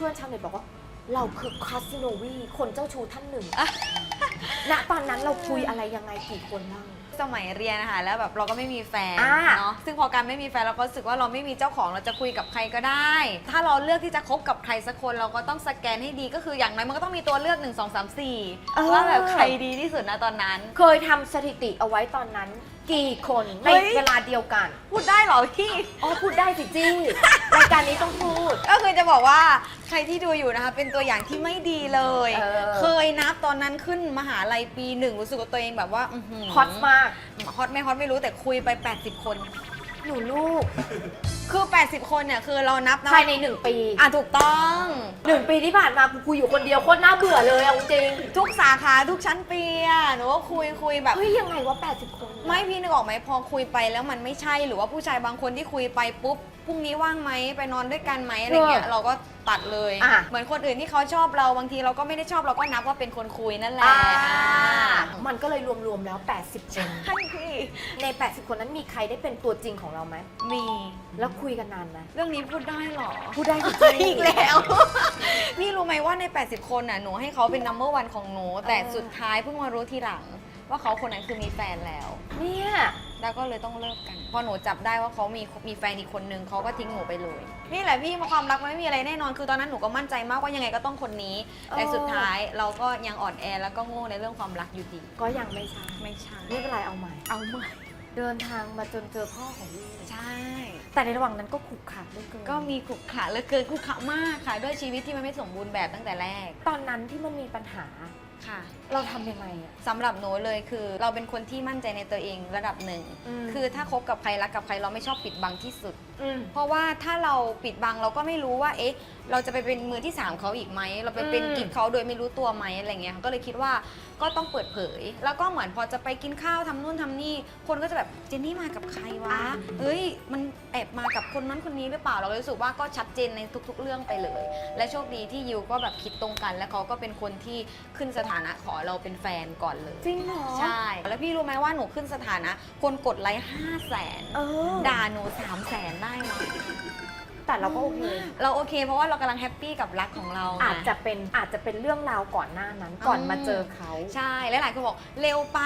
พื่อนๆชาวเน็ตบอกว่า เราคือคาสิโนวีคนเจ้าชู้ท่านหนึ่ง ณตอนนั้นเราคุยอะไรยังไงกี่คนบ้าง สมัยเรียนนะคะแล้วแบบเราก็ไม่มีแฟนอ่า เนาะซึ่งพอการไม่มีแฟนเราก็รู้สึกว่าเราไม่มีเจ้าของเราจะคุยกับใครก็ได้ ถ้าเราเลือกที่จะคบกับใครสักคนเราก็ต้องสแกนให้ดีก็คืออย่างน้อยมันก็ต้องมีตัวเลือก 1 2 3 4 ว่าแบบใครดีที่สุดนะตอนนั้น เคยทำสถิติเอาไว้ตอนนั้น กี่คนในเฮ้ย เวลาเดียวกัน พูดได้เหรอพี่ อ๋อพูดได้สิจี้ รายการนี้ต้องพูด ก็คือจะบอกว่าใครที่ดูอยู่นะคะ เป็นตัวอย่างที่ไม่ดีเลย เออ เคยนับตอนนั้นขึ้นมหาลัยปีหนึ่งรู้สึกว่าตัวเองแบบว่าอื้อหืฮอตมาก ฮอตไม่ฮอตไม่รู้แต่คุยไป 80 คน หนูลูก คือ 80 คนเนี่ยคือเรานับนะภายในหนึ่งปีอะถูกต้อง หนึ่งปีที่ผ่านมากูคุยอยู่คนเดียวโคตรน่าเบื่อเลยเอาจริงทุกสาขาทุกชั้นปีอะหนูก็คุยคุยแบบ เฮ้ยยังไงวะ80 คน ไม่พี่นึกออกไหมพอคุยไปแล้วมันไม่ใช่หรือว่าผู้ชายบางคนที่คุยไปปุ๊บพรุ่งนี้ว่างไหมไปนอนด้วยกันไหมอะไรเงี้ยเราก็ตัดเลย อะ เหมือนคนอื่นที่เขาชอบเราบางทีเราก็ไม่ได้ชอบเราก็นับว่าเป็นคนคุยนั่นแหละอ่าอ่ามันก็เลยรวมๆแล้ว 80 คนใช่พี่ใน 80 คนนั้นมีใครได้เป็นตัวจริงของเราไหมมี แล้วคุยกันนานไหมเรื่องนี้พูดได้เหรอ พูดได้สิอีกแล้วพี่ รู้ไหมว่าใน 80 คนน่ะหนูให้เขาเป็น number one ของหนู แต่สุดท้ายเพิ่งมารู้ทีหลัง ว่าเขาคนนั้นคือมีแฟนแล้ว เนี่ย แล้วก็เลยต้องเลิกกัน พอหนูจับได้ว่าเขามีมีแฟนอีกคนนึงเขาก็ทิ้งหนูไปเลย นี่แหละพี่ความรักมันไม่มีอะไรแน่นอน คือตอนนั้นหนูก็มั่นใจมากว่ายังไงก็ต้องคนนี้ แต่สุดท้ายเราก็ยังอ่อนแอแล้วก็โง่ในเรื่องความรักอยู่ดีก็ยังไม่ใช่ไม่ใช่ไม่เป็นไรเอาใหม่ เอาใหม่ เดินทางมาจนเจอพ่อของลูก ใช่ แต่ในระหว่างนั้นก็ขรุกขระเหลือเกินก็มีขุกขะเหลือเกินขุกขะมากค่ะ ด้วยชีวิตที่มันไม่สมบูรณ์แบบตั้งแต่แรกตอนนั้นที่มันมีปัญหา ค่ะ เราทำยังไงอะสำหรับหนูเลยคือเราเป็นคนที่มั่นใจในตัวเองระดับหนึ่งมคือถ้าคบกับใครรักกับใครเราไม่ชอบปิดบังที่สุดอืมเพราะว่าถ้าเราปิดบังเราก็ไม่รู้ว่า เอ๊ะ เราจะไปเป็นมือที่สามเขาอีกไหม เราไปเป็นอืม กิ๊กเขาโดยไม่รู้ตัวไหมอะไรเงี้ย ก็เลยคิดว่าก็ต้องเปิดเผย แล้วก็เหมือนพอจะไปกินข้าวทำนู่นทำนี่ คนก็จะแบบเจนนี่มากับใครวะเฮ้ย มันแอบมากับคนนั้นคนนี้หรือเปล่า เราก็รู้สึกว่าก็ชัดเจนในทุก ๆ เรื่องไปเลย และโชคดีที่ยิวก็แบบคิดตรงกัน และเขาก็เป็นคนที่ขึ้นสถานะขอเราเป็นแฟนก่อนเลย จริงเหรอ ใช่ แล้วพี่รู้ไหมว่าหนูขึ้นสถานะ คนกดไลค์ห้าแสนเออ ด่าหนูสามแสนได้นะ แต่เราก็โอเค เราโอเค เพราะว่าเรากำลังแฮปปี้กับรักของเราไงอาจจะเป็นอาจจะเป็นเรื่องราวก่อนหน้านั้นก่อนอืมมาเจอเขา ใช่และหลายคนบอกเร็วไป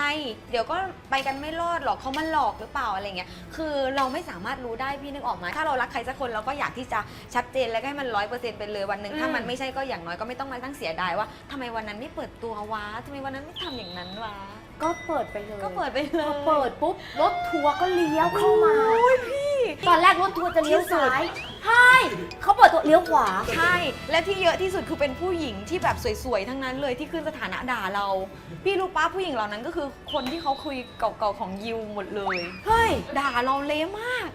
เดี๋ยวก็ไปกันไม่รอดหรอกเขามาหลอกหรือเปล่าอะไรเงี้ยคือเราไม่สามารถรู้ได้พี่นึกออกไหมถ้าเรารักใครสักคนเราก็อยากที่จะชัดเจนและก็ให้มันร้อยเปอร์เซ็นต์ไปเลยวันหนึ่งอืมถ้ามันไม่ใช่ก็อย่างน้อยก็ไม่ต้องมาตั้งเสียดายว่าทำไมวันนั้นไม่เปิดตัววะทำไมวันนั้นไม่ทำอย่างนั้นวะก็เปิดไปเลยก็เปิดไปเลพอยเปิดปุ๊บรถทัวร์ก็เลี้ยวเข้ามาพี่ตอนแรกรถทัวร์จะเลี้ยวที่สุดซ้าย ใช่เขาเปิดตัวเลี้ยวขวา ใช่ และที่เยอะที่สุดคือเป็นผู้หญิงที่แบบสวยๆ ทั้งนั้นเลยที่ขึ้นสถานะด่าเรา พี่รู้ป้าผู้หญิงเหล่านั้นก็คือคนที่เขาคุยเก่าๆของยิวหมดเลย เฮ้ย ด่าเราเละมาก